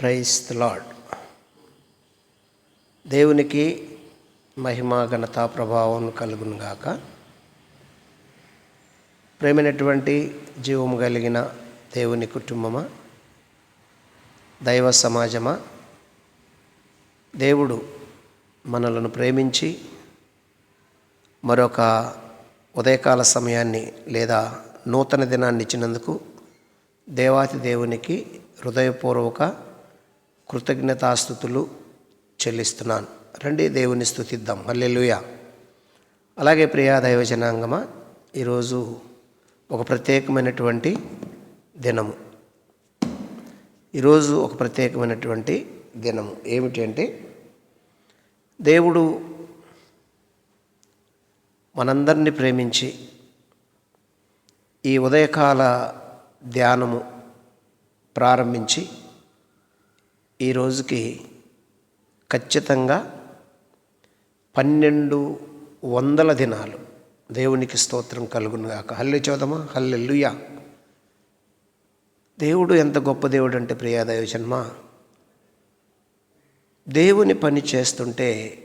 Price lord దేవునికి మహిమా ఘనత ప్రభావం కలుగునుగాక ప్రేమైనటువంటి జీవము కలిగిన దేవుని కుటుంబమా దైవ సమాజమా దేవుడు మనలను ప్రేమించి మరొక ఉదయకాల సమయాన్ని లేదా నూతన దినాన్ని ఇచ్చినందుకు దేవాతి దేవునికి హృదయపూర్వక కృతజ్ఞతాస్థుతులు చెల్లిస్తున్నాను. రండి దేవుని స్థుతిద్దాం హల్లెలూయా. అలాగే ప్రియా దైవజనాంగమా ఈరోజు ఒక ప్రత్యేకమైనటువంటి దినము. ఈరోజు ఒక ప్రత్యేకమైనటువంటి దినము. ఏమిటి అంటే దేవుడు మనందరినీ ప్రేమించి ఈ ఉదయకాల ధ్యానము ప్రారంభించి ఈ రోజుకి ఖచ్చితంగా పన్నెండు వందల దినాలు దేవునికి స్తోత్రం కలుగునుగాక. హల్లె చోదమా? హల్లెల్లుయా దేవుడు ఎంత గొప్ప దేవుడు అంటే ప్రియాదయ జన్మ దేవుని పని చేస్తుంటే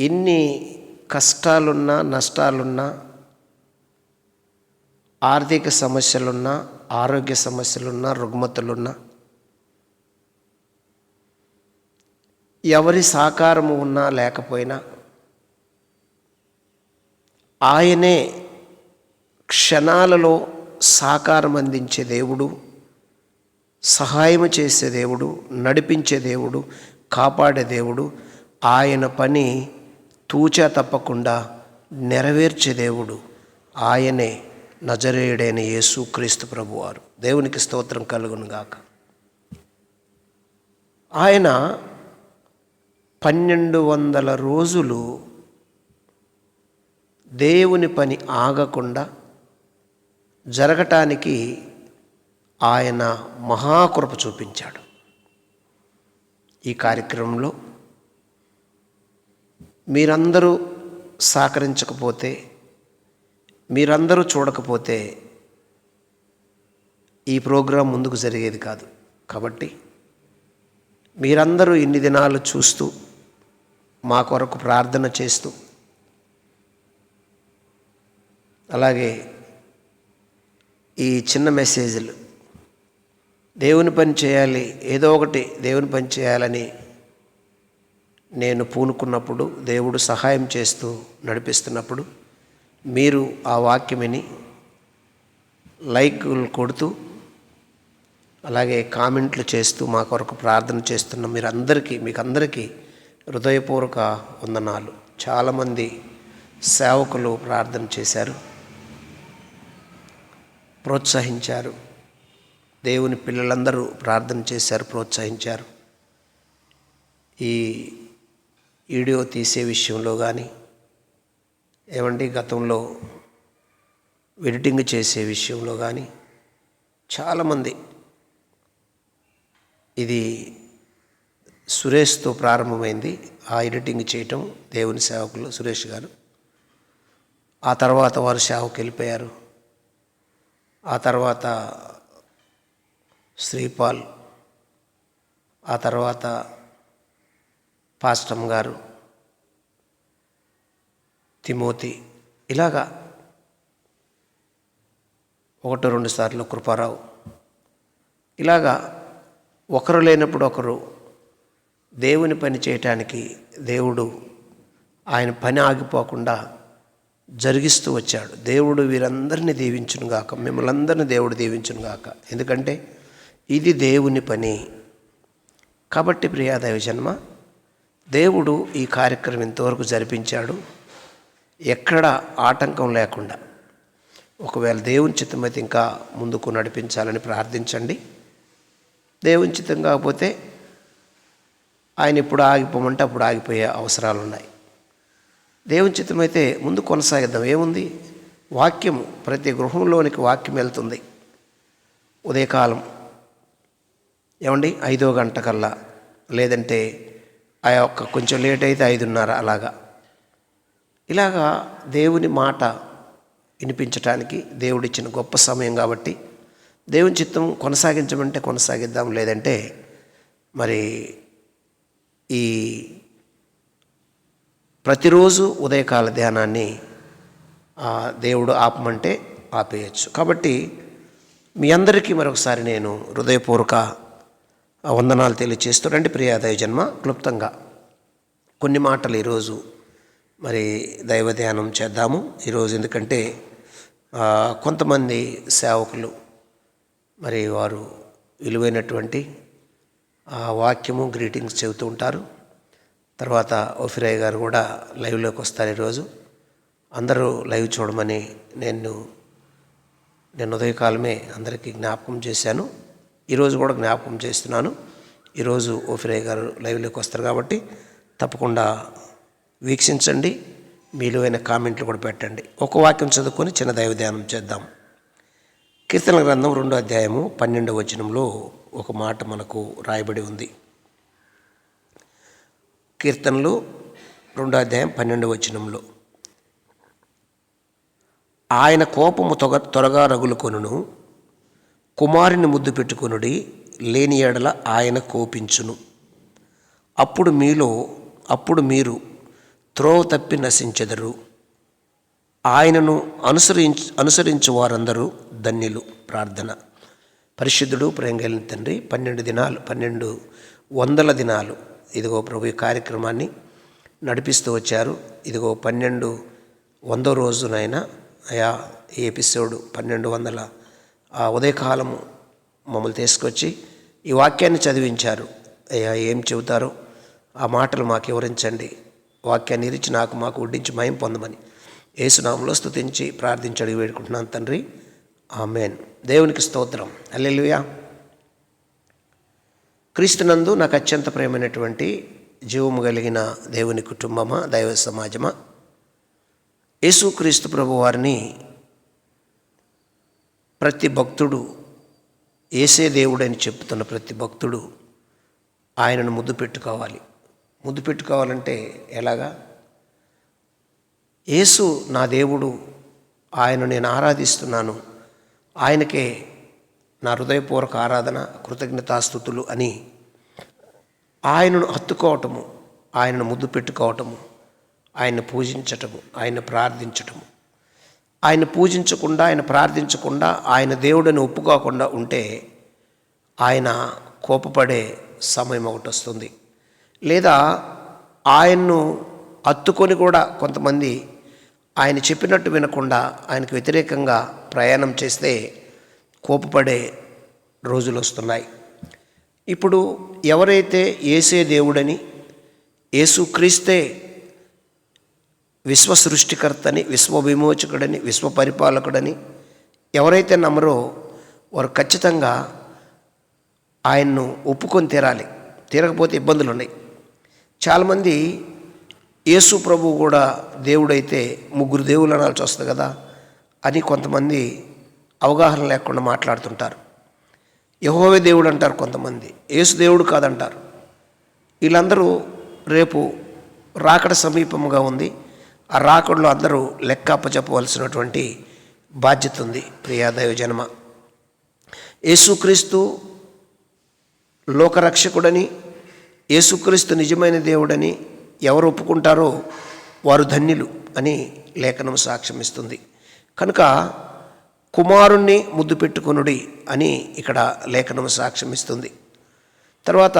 ఎన్ని కష్టాలున్నా నష్టాలున్నా ఆర్థిక సమస్యలున్నా ఆరోగ్య సమస్యలున్నా రుగ్మతులున్నా ఎవరి సాకారము ఉన్నా లేకపోయినా ఆయనే క్షణాలలో సాకారం అందించే దేవుడు సహాయం చేసే దేవుడు నడిపించే దేవుడు కాపాడే దేవుడు ఆయన పని తూచా తప్పకుండా నెరవేర్చే దేవుడు ఆయనే నజరేయుడైన యేసు క్రీస్తు ప్రభువారు. దేవునికి స్తోత్రం కలుగును గాక ఆయన పన్నెండు వందల రోజులు దేవుని పని ఆగకుండా జరగటానికి ఆయన మహాకృప చూపించాడు. ఈ కార్యక్రమంలో మీరందరూ సహకరించకపోతే మీరందరూ చూడకపోతే ఈ ప్రోగ్రాం ముందుకు జరిగేది కాదు. కాబట్టి మీరందరూ ఇన్ని దినాలు చూస్తూ మా కొరకు ప్రార్థన చేస్తూ. అలాగే ఈ చిన్న మెసేజ్లు. దేవుని పని చేయాలి ఏదో ఒకటి దేవుని పని చేయాలని నేను పూనుకున్నప్పుడు దేవుడు సహాయం చేస్తూ నడిపిస్తున్నప్పుడు మీరు ఆ వాక్యం విని లైక్లు కొడుతూ అలాగే కామెంట్లు చేస్తూ మా కొరకు ప్రార్థన చేస్తున్న మీరందరికీ మీకు అందరికీ హృదయపూర్వక వందనాలు. చాలామంది సేవకులు ప్రార్థన చేశారు. ప్రోత్సహించారు. దేవుని పిల్లలందరూ ప్రార్థన చేశారు ప్రోత్సహించారు. ఈ వీడియో తీసే విషయంలో కానీ ఏమండి గతంలో ఎడిటింగ్ చేసే విషయంలో కానీ చాలామంది ఇది సురేష్తో ప్రారంభమైంది ఆ ఎడిటింగ్ చేయటం దేవుని సేవకులు సురేష్ గారు. ఆ తర్వాత వారు సేవకు వెళ్ళిపోయారు. ఆ తర్వాత శ్రీపాల్ ఆ తర్వాత పాస్టమ్ గారు తిమోతి ఇలాగా ఒకటో రెండు సార్లు కృపారావు ఇలాగా ఒకరు లేనప్పుడు ఒకరు దేవుని పని చేయటానికి దేవుడు ఆయన పని ఆగిపోకుండా జరిగిస్తూ వచ్చాడు. దేవుడు వీరందరినీ దీవించును గాక. మిమ్మల్ని అందరినీ దేవుడు దీవించును గాక. ఎందుకంటే ఇది దేవుని పని. కాబట్టి ప్రియాదేవి జన్మ దేవుడు ఈ కార్యక్రమం ఇంతవరకు జరిపించాడు. ఎక్కడ ఆటంకం లేకుండా. ఒకవేళ దేవుని చిత్తమైతే ఇంకా ముందుకు నడిపించాలని ప్రార్థించండి. దేవుని చిత్తం కాకపోతే ఆయన ఇప్పుడు ఆగిపోమంటే అప్పుడు ఆగిపోయే అవసరాలు ఉన్నాయి దేవుని చిత్తమైతే ముందు కొనసాగిద్దాం. ఏముంది? వాక్యం ప్రతి గృహంలోనికి వాక్యం వెళ్తుంది. ఉదయకాలం. ఏమండి? ఐదో గంట కల్లా. లేదంటే ఆ యొక్క కొంచెం లేట్ అయితే ఐదున్నర అలాగా. ఇలాగా దేవుని మాట వినిపించటానికి దేవుడిచ్చిన గొప్ప సమయం కాబట్టి దేవుని చిత్తం కొనసాగించమంటే కొనసాగిద్దాం. లేదంటే మరి ఈ ప్రతిరోజు ఉదయకాల ధ్యానాన్ని దేవుడు ఆపమంటే ఆపేయచ్చు. కాబట్టి మీ అందరికీ మరొకసారి నేను హృదయపూర్వక వందనాలు తెలియచేస్తూ రండి ప్రియాదయ జన్మ క్లుప్తంగా కొన్ని మాటలు ఈరోజు మరి దైవ ధ్యానం చేద్దాము. ఈరోజు ఎందుకంటే కొంతమంది సేవకులు మరి వారు విలువైనటువంటి వాక్యము గ్రీటింగ్స్ చెబుతూ ఉంటారు. తర్వాత ఓఫిరయ్య గారు కూడా లైవ్లోకి వస్తారు ఈరోజు. అందరూ లైవ్ చూడమని నేను నేను ఉదయకాలమే అందరికీ జ్ఞాపకం చేశాను. ఈరోజు కూడా జ్ఞాపకం చేస్తున్నాను. ఈరోజు ఓఫిరయ్య గారు లైవ్లోకి వస్తారు కాబట్టి తప్పకుండా వీక్షించండి. మీలువైన కామెంట్లు కూడా పెట్టండి. ఒక వాక్యం చదువుకొని చిన్న దైవ ధ్యానం చేద్దాం. కీర్తన గ్రంథం రెండో అధ్యాయము పన్నెండవ వచనంలో ఒక మాట మనకు రాయబడి ఉంది. కీర్తనలు రెండో అధ్యాయం పన్నెండవ వచనంలో. ఆయన కోపము తొగ త్వరగా రగులుకొనును కుమారుని ముద్దు పెట్టుకొనుడి లేని ఎడల ఆయన కోపించును. అప్పుడు మీలో అప్పుడు మీరు త్రోవ తప్పి నశించెదరు. ఆయనను అనుసరించి అనుసరించు వారందరూ ధన్యులు. ప్రార్థన. పరిశుద్ధుడు ప్రేంగలిన తండ్రి పన్నెండు దినాలు పన్నెండు వందల దినాలు ఇదిగో ప్రభు ఈ కార్యక్రమాన్ని నడిపిస్తూ వచ్చారు. ఇదిగో పన్నెండు వందో రోజునైనా అయా ఈ ఎపిసోడ్ పన్నెండు వందల ఆ ఉదయకాలము మమ్మల్ని తీసుకొచ్చి ఈ వాక్యాన్ని చదివించారు. అయ్యా ఏం చెబుతారో ఆ మాటలు మాకు వివరించండి. వాక్యాన్ని ఇరిచి నాకు మాకు ఉడ్డించి మయం పొందమని. ఏసునామంలో స్థుతించి ప్రార్థించి అడిగి వేడుకుంటున్నాను తండ్రి. ఆమెన్. దేవునికి స్తోత్రం. అల్లెలుయా క్రీస్తునందు నాకు అత్యంత ప్రేమైనటువంటి జీవము కలిగిన దేవుని కుటుంబమా దైవ సమాజమా? యేసుక్రీస్తు ప్రభు వారిని ప్రతి భక్తుడు ఏసే దేవుడని చెప్తున్న ప్రతి భక్తుడు ఆయనను ముద్దు పెట్టుకోవాలి. ముద్దు పెట్టుకోవాలంటే ఎలాగా? యేసు నా దేవుడు ఆయన నేను ఆరాధిస్తున్నాను. ఆయనకే నా హృదయపూర్వక ఆరాధన కృతజ్ఞతాస్థుతులు అని ఆయనను హత్తుకోవటము ఆయనను ముద్దు పెట్టుకోవటము ఆయన పూజించటము ఆయన ప్రార్థించటము. ఆయన పూజించకుండా ఆయన ప్రార్థించకుండా ఆయన దేవుడిని ఒప్పుకోకుండా ఉంటే ఆయన కోపపడే సమయం ఒకటి వస్తుంది. లేదా ఆయన్ను హత్తుకొని కూడా కొంతమంది ఆయన చెప్పినట్టు వినకుండా ఆయనకు వ్యతిరేకంగా ప్రయాణం చేస్తే కోపపడే రోజులు వస్తున్నాయి. ఇప్పుడు ఎవరైతే ఏసే దేవుడని ఏసుక్రీస్తే విశ్వ సృష్టికర్తని విశ్వ విమోచకుడని విశ్వ పరిపాలకుడని ఎవరైతే నమ్మరో వారు ఖచ్చితంగా ఆయన్ను ఒప్పుకొని తీరాలి. తీరకపోతే ఇబ్బందులు ఉన్నాయి. చాలామంది యేసు ప్రభు కూడా దేవుడైతే ముగ్గురు దేవుళ్ళు అనాల్సి వస్తుంది కదా. అని కొంతమంది అవగాహన లేకుండా మాట్లాడుతుంటారు. యహోవే దేవుడు అంటారు కొంతమంది. యేసు దేవుడు కాదంటారు. వీళ్ళందరూ రేపు రాకడ సమీపముగా ఉంది. ఆ రాకడలో అందరూ లెక్క అప్పచెప్పవలసినటువంటి బాధ్యత ఉంది ప్రియాదైవ జన్మ యేసుక్రీస్తు లోకరక్షకుడని యేసుక్రీస్తు నిజమైన దేవుడని ఎవరు ఒప్పుకుంటారో వారు ధన్యులు అని లేఖనం సాక్ష్యమిస్తుంది. కనుక కుమారుణ్ణి ముద్దు పెట్టుకునుడి అని ఇక్కడ లేఖనం సాక్ష్యం ఇస్తుంది తర్వాత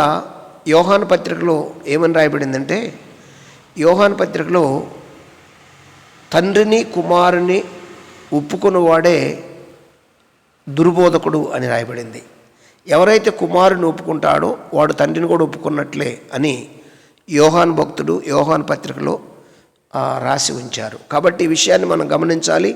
యోహాన్ పత్రికలో ఏమని రాయబడిందంటే యోహాన్ పత్రికలో తండ్రిని కుమారుని ఒప్పుకున్నవాడే దుర్బోధకుడు అని రాయబడింది. ఎవరైతే కుమారుని ఒప్పుకుంటాడో వాడు తండ్రిని కూడా ఒప్పుకున్నట్లే అని యోహాన్ భక్తుడు యోహాన్ పత్రికలో రాసి ఉంచారు. కాబట్టి ఈ విషయాన్ని మనం గమనించాలి.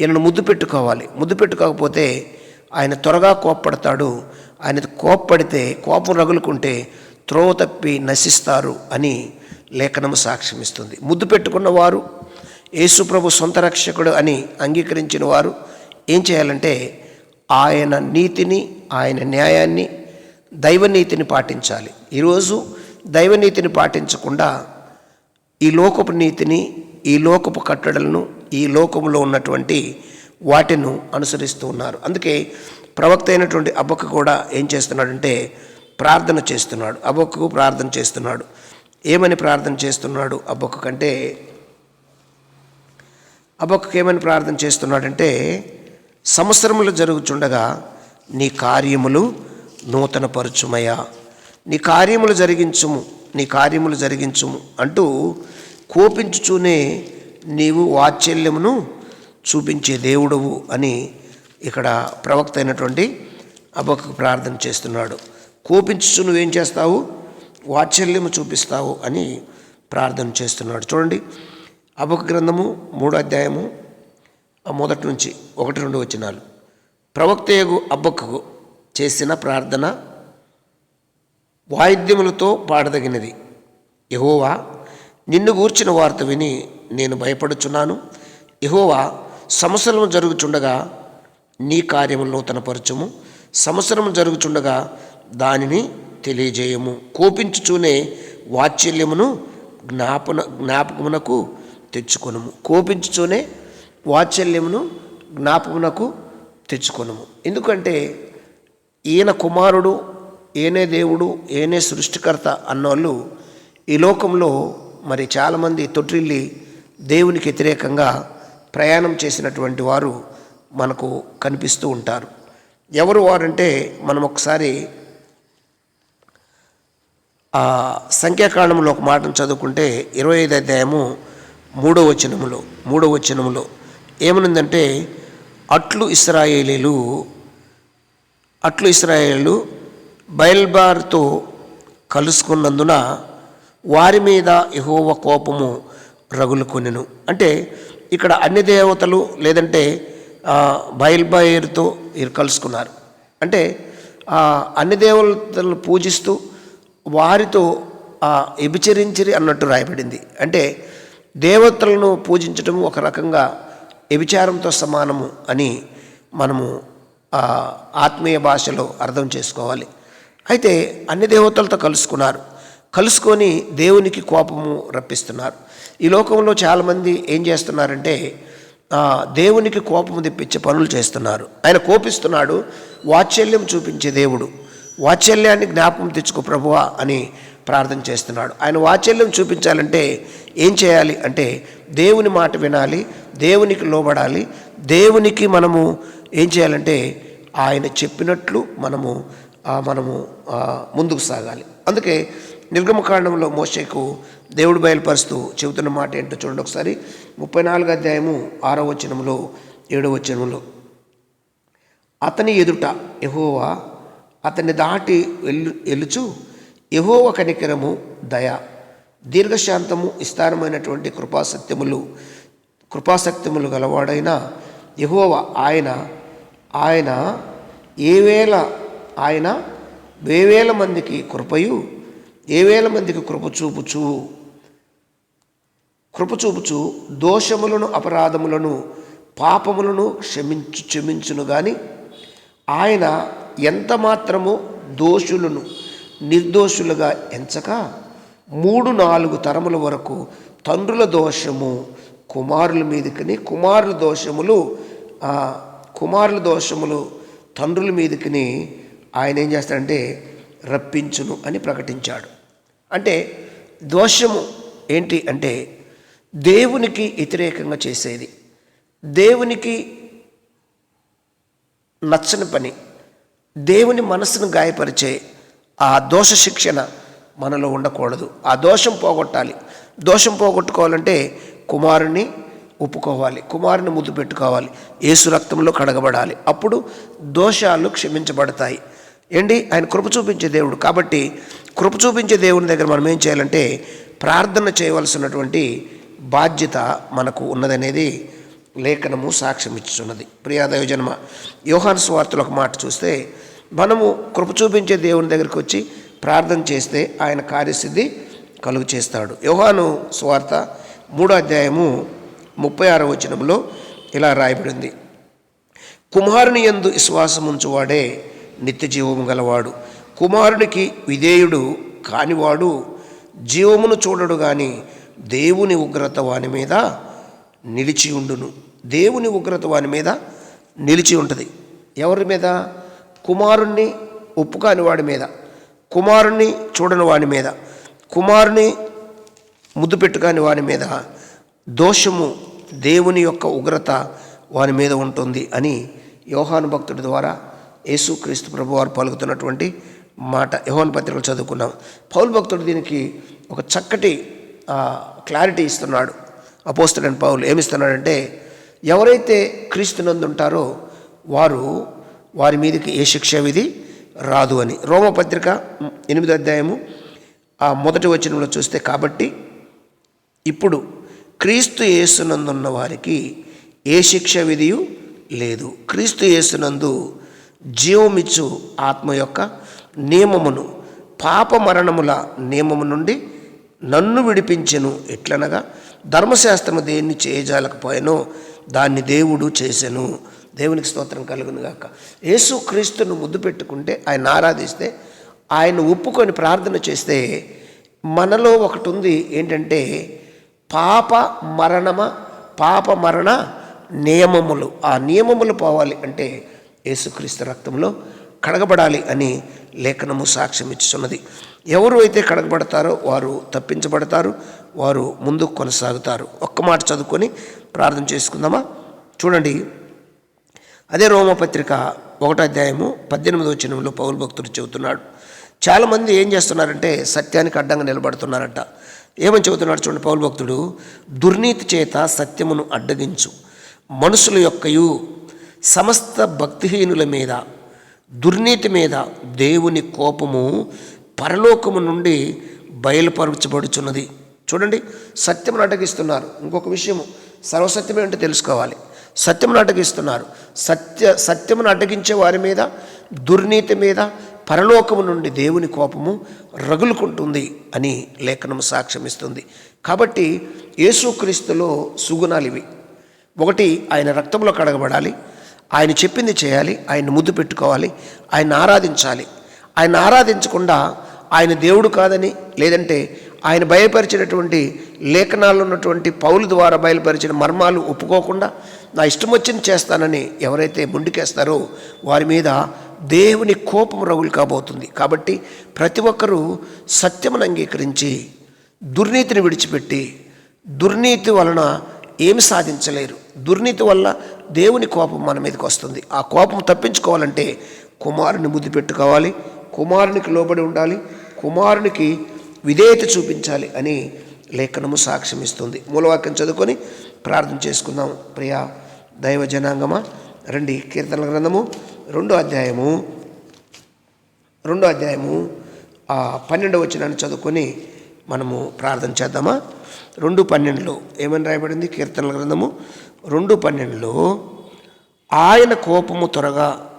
ఈయనను ముద్దు పెట్టుకోవాలి. ముద్దు పెట్టుకోకపోతే ఆయన త్వరగా కోప్పడతాడు. ఆయన కోప్పడితే కోపం రగులుకుంటే త్రోవ తప్పి నశిస్తారు అని లేఖనం సాక్ష్యమిస్తుంది. ముద్దు పెట్టుకున్న వారు యేసుప్రభు సొంత రక్షకుడు అని అంగీకరించిన వారు ఏం చేయాలంటే ఆయన నీతిని ఆయన న్యాయాన్ని దైవనీతిని పాటించాలి. ఈరోజు దైవనీతిని పాటించకుండా ఈ లోకపు నీతిని ఈ లోకపు కట్టడలను ఈ లోకములో ఉన్నటువంటి వాటిను అనుసరిస్తూ ఉన్నారు. అందుకే ప్రవక్త అయినటువంటి అబ్బకు కూడా ఏం చేస్తున్నాడంటే ప్రార్థన చేస్తున్నాడు. అబ్బక్కు ప్రార్థన చేస్తున్నాడు. ఏమని ప్రార్థన చేస్తున్నాడు అబ్బక్కు కంటే? అబ్బక్కు ఏమని ప్రార్థన చేస్తున్నాడంటే సంవత్సరములు జరుగుచుండగా నీ కార్యములు నూతన నీ కార్యములు జరిగించుము నీ కార్యములు జరిగించుము అంటూ కోపించుచూనే నీవు వాత్సల్యమును చూపించే దేవుడవు అని ఇక్కడ ప్రవక్త అయినటువంటి అబొక్కకు ప్రార్థన చేస్తున్నాడు. కోపించుచు నువ్వేం చేస్తావు? వాత్సల్యము చూపిస్తావు అని ప్రార్థన చేస్తున్నాడు. చూడండి అబక గ్రంథము మూడో అధ్యాయము మొదటి నుంచి ఒకటి రెండు వచ్చినాలు ప్రవక్తయగు అబ్బకు చేసిన ప్రార్థన వాయిద్యములతో పాడదగినది. యహోవా నిన్ను గూర్చిన వార్త విని నేను భయపడుచున్నాను. యహోవా సంవత్సరం జరుగుచుండగా నీ కార్యములు తనపరచము సంవత్సరం జరుగుచుండగా దానిని తెలియజేయము. కోపించుచూనే వాత్సల్యమును జ్ఞాపన జ్ఞాపకమునకు తెచ్చుకొనము. కోపించుచూనే వాత్సల్యమును జ్ఞాపకమునకు తెచ్చుకొనము. ఎందుకంటే ఈయన కుమారుడు ఏనే దేవుడు ఏనే సృష్టికర్త అన్నోళ్ళు ఈ లోకంలో మరి చాలామంది తొట్టిల్లి దేవునికి వ్యతిరేకంగా ప్రయాణం చేసినటువంటి వారు మనకు కనిపిస్తూ ఉంటారు. ఎవరు వారంటే మనం ఒకసారి సంఖ్యాకాండంలో ఒక మాటను చదువుకుంటే ఇరవై ఐదు అధ్యాయము మూడో వచనములో మూడో వచనములో ఏమనుందంటే అట్లు ఇస్రాయేలీలు అట్లు ఇస్రాయేలు బయల్బార్తో కలుసుకున్నందున వారి మీద ఎహోవ కోపము రగులుకొనెను అంటే ఇక్కడ అన్ని దేవతలు లేదంటే ఆ, కలుసుకున్నారు. అంటే అన్ని దేవతలను పూజిస్తూ వారితో ఆ, వ్యభిచరించిరి అన్నట్టు రాయబడింది. అంటే దేవతలను పూజించడం ఒక రకంగా వ్యభిచారంతో సమానము అని మనము ఆత్మీయ భాషలో అర్థం చేసుకోవాలి. అయితే అన్ని దేవతలతో కలుసుకున్నారు. కలుసుకొని దేవునికి కోపము రప్పిస్తున్నారు. ఈ లోకంలో చాలామంది ఏం చేస్తున్నారంటే దేవునికి కోపము తెప్పించే పనులు చేస్తున్నారు. ఆయన కోపిస్తున్నాడు వాత్సల్యం చూపించే దేవుడు. వాత్సల్యాన్ని జ్ఞాపకం తెచ్చుకో ప్రభువా అని ప్రార్థన చేస్తున్నాడు. ఆయన వాత్సల్యం చూపించాలంటే ఏం చేయాలి అంటే దేవుని మాట వినాలి దేవునికి లోబడాలి. దేవునికి మనము ఏం చేయాలంటే ఆయన చెప్పినట్లు మనము మనము ముందుకు సాగాలి. అందుకే నిర్గమకాండంలో మోషేకు దేవుడు బయలుపరుస్తూ చెబుతున్న మాట ఏంటో చూడండి ఒకసారి. ముప్పై నాలుగు అధ్యాయము ఆరో వచనంలో ఏడో వచనంలో అతని ఎదుట యహోవా అతన్ని దాటి వెళ్ళు ఎలుచు యహోవ కనికరము దయ దీర్ఘశాంతము విస్తారమైనటువంటి కృపాసత్యములు కృపాసక్తములు గలవాడైన యహోవ ఆయన ఆయన ఏవేళ ఆయన వేవేల మందికి కృపయు ఏవేల మందికి కృప చూపుచు? చూపుచు దోషములను అపరాధములను పాపములను క్షమించు క్షమించును గాని ఆయన ఎంత మాత్రము దోషులను నిర్దోషులుగా ఎంచక మూడు నాలుగు తరముల వరకు తండ్రుల దోషము కుమారుల మీదకిని కుమారుల దోషములు కుమారుల దోషములు తండ్రుల మీదకిని ఆయన ఏం చేస్తాడంటే రప్పించును అని ప్రకటించాడు. అంటే దోషము ఏంటి అంటే దేవునికి వ్యతిరేకంగా చేసేది. దేవునికి నచ్చని పని దేవుని మనసును గాయపరిచే ఆ దోష శిక్షణ మనలో ఉండకూడదు. ఆ దోషం పోగొట్టాలి. దోషం పోగొట్టుకోవాలంటే కుమారుని ఒప్పుకోవాలి. కుమారుని ముద్దు పెట్టుకోవాలి. ఏసు రక్తంలో కడగబడాలి. అప్పుడు దోషాలు క్షమించబడతాయి. ఏంటి? ఆయన కృప చూపించే దేవుడు. కాబట్టి కృప చూపించే దేవుని దగ్గర మనం ఏం చేయాలంటే ప్రార్థన చేయవలసినటువంటి బాధ్యత మనకు ఉన్నదనేది లేఖనము సాక్ష్యం ఇచ్చున్నది ప్రియాదయ జన్మ యోహాన్ స్వార్థలో ఒక మాట చూస్తే మనము కృప చూపించే దేవుని దగ్గరికి వచ్చి ప్రార్థన చేస్తే ఆయన కార్యసిద్ధి కలుగు చేస్తాడు. యోహాను స్వార్థ మూడో అధ్యాయము ముప్పై ఆరో వచనంలో ఇలా రాయబడింది. కుమారుని యందు విశ్వాసముంచువాడే నిత్య జీవము గలవాడు. కుమారునికి విధేయుడు కానివాడు జీవమును చూడడు గాని దేవుని ఉగ్రత వాని మీద నిలిచి ఉండును. దేవుని ఉగ్రత వాని మీద నిలిచి ఉంటుంది. ఎవరి మీద? కుమారుణ్ణి ఒప్పుకాని వాడి మీద. కుమారుణ్ణి చూడని వాని మీద. కుమారుని ముద్దు పెట్టుకాని వాని మీద దోషము దేవుని యొక్క ఉగ్రత వాని మీద ఉంటుంది అని యోహాను భక్తుడి ద్వారా యేసుక్రీస్తు ప్రభువారు పలుకుతున్నటువంటి మాట యహోన్ పత్రికలు చదువుకున్నాం. పౌల్ భక్తుడు దీనికి ఒక చక్కటి క్లారిటీ ఇస్తున్నాడు. అపోస్తుడైన పౌలు ఏమిస్తున్నాడంటే ఎవరైతే క్రీస్తునందు ఉంటారో వారు వారి మీదకి ఏ శిక్ష విధి రాదు అని. రోమపత్రిక ఎనిమిదో అధ్యాయము ఆ మొదటి వచనంలో చూస్తే కాబట్టి ఇప్పుడు క్రీస్తు యేసునందున్న వారికి ఏ శిక్ష విధియు లేదు. క్రీస్తు యేసునందు జీవమిచ్చు ఆత్మ యొక్క నియమమును పాప మరణముల నియమము నుండి నన్ను విడిపించెను ఎట్లనగా ధర్మశాస్త్రము దేన్ని చేయజాలకపోయానో దాన్ని దేవుడు చేసెను. దేవునికి స్తోత్రం కలుగును గాక. యేసు క్రీస్తును ముద్దు పెట్టుకుంటే ఆయన ఆరాధిస్తే ఆయన ఒప్పుకొని ప్రార్థన చేస్తే మనలో ఒకటి ఉంది ఏంటంటే పాప మరణమ పాప మరణ నియమములు. ఆ నియమములు పోవాలి అంటే యేసుక్రీస్తు రక్తంలో కడగబడాలి అని లేఖనము సాక్ష్యం ఇచ్చుతున్నది ఎవరు అయితే కడగబడతారో వారు తప్పించబడతారు వారు ముందుకు కొనసాగుతారు. ఒక్క మాట చదువుకొని ప్రార్థన చేసుకుందామా? చూడండి. అదే రోమపత్రిక ఒకటో అధ్యాయము పద్దెనిమిదో వచనంలో పౌరు భక్తుడు చెబుతున్నాడు. చాలామంది ఏం చేస్తున్నారంటే సత్యానికి అడ్డంగా నిలబడుతున్నారట. ఏమని చెబుతున్నాడు చూడండి పౌరు భక్తుడు? దుర్నీతి చేత సత్యమును అడ్డగించు. మనుషుల యొక్కయు సమస్త భక్తిహీనుల మీద దుర్నీతి మీద దేవుని కోపము పరలోకము నుండి బయలుపరచబడుచున్నది. చూడండి సత్యమును నాటకిస్తున్నారు. ఇంకొక విషయము సర్వసత్యం ఏంటో తెలుసుకోవాలి. సత్యమును నాటకిస్తున్నారు. సత్య సత్యమును అడ్డగించే వారి మీద దుర్నీతి మీద పరలోకము నుండి దేవుని కోపము రగులుకుంటుంది అని లేఖనము సాక్ష్యమిస్తుంది. కాబట్టి యేసుక్రీస్తులో సుగుణాలు ఇవి. ఒకటి ఆయన రక్తంలో కడగబడాలి. ఆయన చెప్పింది చేయాలి ఆయన ముద్దు పెట్టుకోవాలి ఆయన ఆరాధించాలి. ఆయన ఆరాధించకుండా ఆయన దేవుడు కాదని లేదంటే ఆయన బయలుపరిచినటువంటి లేఖనాల్లో ఉన్నటువంటి పౌలు ద్వారా బయలుపరిచిన మర్మాలు ఒప్పుకోకుండా నా ఇష్టం వచ్చింది చేస్తానని ఎవరైతే ముందుకేస్తారో వారి మీద దేవుని కోపం రగులు కాబోతుంది. కాబట్టి ప్రతి ఒక్కరూ సత్యమును అంగీకరించి దుర్నీతిని విడిచిపెట్టి దుర్నీతి వలన ఏమి సాధించలేరు. దుర్నీతి వల్ల దేవుని కోపం మన మీదకి వస్తుంది. ఆ కోపం తప్పించుకోవాలంటే కుమారుని ముద్దు పెట్టుకోవాలి కుమారునికి లోబడి ఉండాలి కుమారునికి విధేయత చూపించాలి అని లేఖనము సాక్ష్యం ఇస్తుంది మూలవాక్యం చదువుకొని ప్రార్థన చేసుకుందాం. ప్రియా దైవ జనాంగమా రండి కీర్తన గ్రంథము రెండో అధ్యాయము రెండో అధ్యాయము ఆ పన్నెండవ వచనాన్ని చదువుకొని మనము ప్రార్థన చేద్దామా? రెండు పన్నెండులో ఏమని రాయబడింది? కీర్తనల గ్రంథము రెండు పన్నెండులో ఆయన కోపము త్వరగా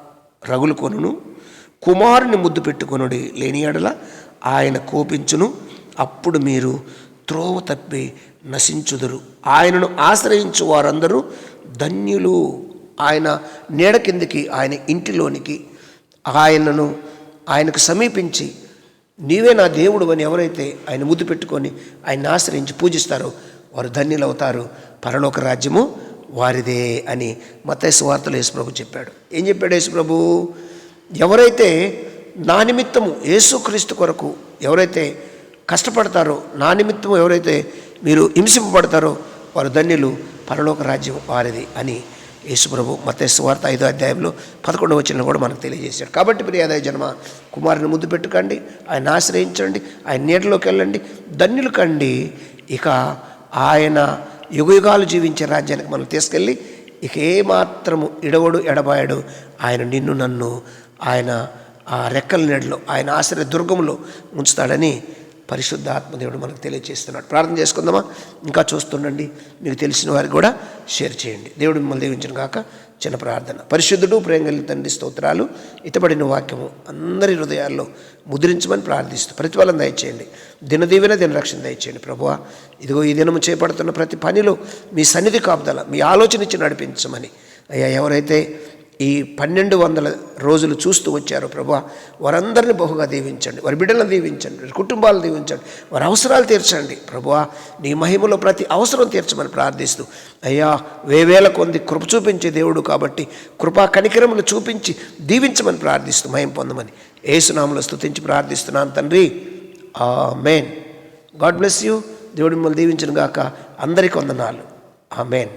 రగులుకొనును కుమారుని ముద్దు పెట్టుకొనుడి లేని ఎడల ఆయన కోపించును అప్పుడు మీరు త్రోవ తప్పి నశించుదురు. ఆయనను ఆశ్రయించు వారందరూ ధన్యులు. ఆయన నీడ కిందికి ఆయన ఇంటిలోనికి ఆయనను ఆయనకు సమీపించి నీవే నా దేవుడు అని ఎవరైతే ఆయన ముద్దు పెట్టుకొని ఆయన ఆశ్రయించి పూజిస్తారో వారు ధన్యులు అవుతారు పరలోక రాజ్యము వారిదే అని మతేసు వార్తలు యేసుప్రభు చెప్పాడు. ఏం చెప్పాడు యేసుప్రభు? ఎవరైతే నా నిమిత్తము యేసుక్రీస్తు కొరకు ఎవరైతే కష్టపడతారో నా నిమిత్తము ఎవరైతే మీరు హింసింపబడతారో వారు ధన్యులు పరలోక రాజ్యం వారిది అని యేసుప్రభు మతేశ్వార్త ఐదో అధ్యాయంలో పదకొండు వచ్చిన కూడా మనకు తెలియజేశాడు. కాబట్టి ప్రియాదాయ జన్మ కుమారుని ముద్దు పెట్టుకోండి ఆయన ఆశ్రయించండి ఆయన నీటిలోకి వెళ్ళండి ధన్యులు కండి. ఇక ఆయన యుగయుగాలు జీవించే రాజ్యానికి మనం తీసుకెళ్ళి ఇక ఏమాత్రము ఇడవడు ఎడబాయడు ఆయన నిన్ను నన్ను ఆయన ఆ రెక్కల నీడలో ఆయన ఆశ్రయ దుర్గంలో ఉంచుతాడని పరిశుద్ధ ఆత్మదేవుడు మనకు తెలియజేస్తున్నాడు ప్రార్థన చేసుకుందామా? ఇంకా చూస్తుండండి. మీకు తెలిసిన వారికి కూడా షేర్ చేయండి. దేవుడు మిమ్మల్ని దీవించిన కాక చిన్న ప్రార్థన. పరిశుద్ధుడు ప్రేమ కలిగిన తండ్రి స్తోత్రాలు ఇతబడిన వాక్యము అందరి హృదయాల్లో ముద్రించమని ప్రార్థిస్తూ ప్రతిఫలం దయచేయండి. దినదీవెన దినరక్షణ దయచేయండి ప్రభువా. ఇదిగో ఈ దినము చేపడుతున్న ప్రతి పనిలో మీ సన్నిధి కాపుదల మీ ఆలోచన ఇచ్చి నడిపించమని. అయ్యా ఎవరైతే ఈ పన్నెండు వందల రోజులు చూస్తూ వచ్చారు ప్రభు. వారందరిని బహుగా దీవించండి. వారి బిడ్డలను దీవించండి. వారి కుటుంబాలను దీవించండి. వారి అవసరాలు తీర్చండి. ప్రభు నీ మహిమలో ప్రతి అవసరం తీర్చమని ప్రార్థిస్తూ అయ్యా వేవేల కొంది కృప చూపించే దేవుడు కాబట్టి కృపా కనికరములు చూపించి దీవించమని ప్రార్థిస్తూ మహిం పొందమని ఏసునాములు స్థుతించి ప్రార్థిస్తున్నాను తండ్రి. ఆ మేన్ గాడ్ బ్లెస్ యూ. దేవుడు మిమ్మల్ని దీవించను గాక అందరికీ వందనాలు. ఆ మేన్